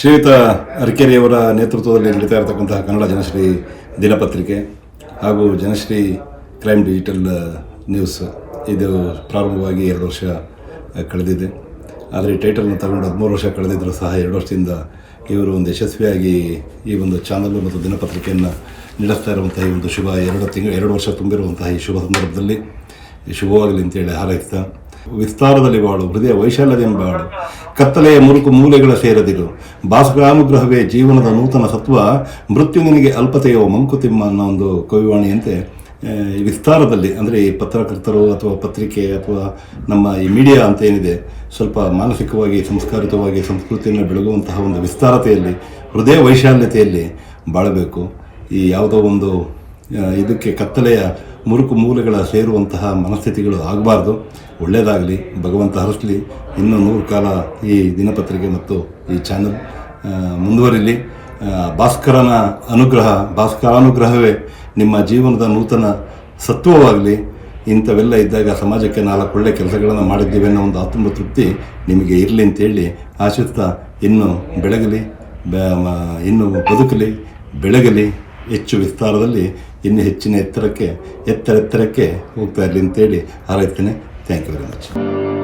ಶ್ರೀಯುತ ಅರ್ಕೆರಿಯವರ ನೇತೃತ್ವದಲ್ಲಿ ನಡೀತಾ ಇರತಕ್ಕಂತಹ ಕನ್ನಡ ಜನಶ್ರೀ ದಿನಪತ್ರಿಕೆ ಹಾಗೂ ಜನಶ್ರೀ ಕ್ರೈಮ್ ಡಿಜಿಟಲ್ ನ್ಯೂಸ್. ಇದು ಪ್ರಾರಂಭವಾಗಿ ಎರಡು ವರ್ಷ ಕಳೆದಿದೆ. ಆದರೆ ಈ ಟೈಟಲ್ನ ತಗೊಂಡು ಹದಿಮೂರು ವರ್ಷ ಕಳೆದಿದ್ದರೂ ಸಹ ಎರಡು ವರ್ಷದಿಂದ ಇವರು ಒಂದು ಯಶಸ್ವಿಯಾಗಿ ಈ ಒಂದು ಚಾನಲ್ ಮತ್ತು ದಿನಪತ್ರಿಕೆಯನ್ನು ನಡೆಸ್ತಾ ಇರುವಂತಹ ಈ ಒಂದು ಶುಭ ಎರಡು ತಿಂಗಳು ಎರಡು ವರ್ಷ ತುಂಬಿರುವಂತಹ ಈ ಶುಭ ಸಂದರ್ಭದಲ್ಲಿ ಶುಭವಾಗಲಿ ಅಂತೇಳಿ ಹಾರೈಸ್ತಾ ವಿಸ್ತಾರದಲ್ಲಿ ಬಾಳು, ಹೃದಯ ವೈಶಾಲ್ಯದಿಂದ ಬಾಳು. ಕತ್ತಲೆಯ ಮುರುಕು ಮೂಲೆಗಳ ಸೇರದಿರು. ಭಾಸ್ಕರಾನುಗ್ರಹವೇ ಜೀವನದ ನೂತನ ಸತ್ವ. ಮೃತ್ಯು ನಿನಗೆ ಅಲ್ಪತೆಯೋ ಮಂಕುತಿಮ್ಮ ಅನ್ನೋ ಒಂದು ಕವಿವಾಣಿಯಂತೆ ವಿಸ್ತಾರದಲ್ಲಿ, ಅಂದರೆ ಈ ಪತ್ರಕರ್ತರು ಅಥವಾ ಪತ್ರಿಕೆ ಅಥವಾ ನಮ್ಮ ಈ ಮೀಡಿಯಾ ಅಂತ ಏನಿದೆ, ಸ್ವಲ್ಪ ಮಾನಸಿಕವಾಗಿ, ಸಂಸ್ಕಾರಿತವಾಗಿ, ಸಂಸ್ಕೃತಿಯನ್ನು ಬೆಳಗುವಂತಹ ಒಂದು ವಿಸ್ತಾರತೆಯಲ್ಲಿ, ಹೃದಯ ವೈಶಾಲ್ಯತೆಯಲ್ಲಿ ಬಾಳಬೇಕು. ಈ ಯಾವುದೋ ಒಂದು ಇದಕ್ಕೆ ಕತ್ತಲೆಯ ಮುರುಕು ಮೂಲೆಗಳ ಸೇರುವಂತಹ ಮನಸ್ಥಿತಿಗಳು ಆಗಬಾರ್ದು. ಒಳ್ಳೆಯದಾಗಲಿ ಭಗವಂತ ಹರಿಸಲಿ. ಇನ್ನೂ ನೂರು ಕಾಲ ಈ ದಿನಪತ್ರಿಕೆ ಮತ್ತು ಈ ಚಾನಲ್ ಮುಂದುವರಿಲಿ. ಭಾಸ್ಕರನ ಅನುಗ್ರಹ, ಭಾಸ್ಕರಾನುಗ್ರಹವೇ ನಿಮ್ಮ ಜೀವನದ ನೂತನ ಸತ್ವವಾಗಲಿ. ಇಂಥವೆಲ್ಲ ಇದ್ದಾಗ ಸಮಾಜಕ್ಕೆ ನಾಲ್ಕು ಒಳ್ಳೆಯ ಕೆಲಸಗಳನ್ನು ಮಾಡಿದ್ದೇವೆ ಅನ್ನೋ ಒಂದು ಆತ್ಮತೃಪ್ತಿ ನಿಮಗೆ ಇರಲಿ ಅಂತೇಳಿ ಆಶಿಸ್ತಾ ಇನ್ನೂ ಬೆಳಗಲಿ ಇನ್ನೂ ಬದುಕಲಿ, ಬೆಳಗಲಿ. ಹೆಚ್ಚು ವಿಸ್ತಾರದಲ್ಲಿ ಇನ್ನೂ ಹೆಚ್ಚಿನ ಎತ್ತರಕ್ಕೆ ಎತ್ತರ ಎತ್ತರಕ್ಕೆ ಹೋಗ್ತಾ ಇರಲಿ ಅಂತೇಳಿ ಹಾರೈತೇನೆ ಥ್ಯಾಂಕ್ ಯು ವೆರಿ ಮಚ್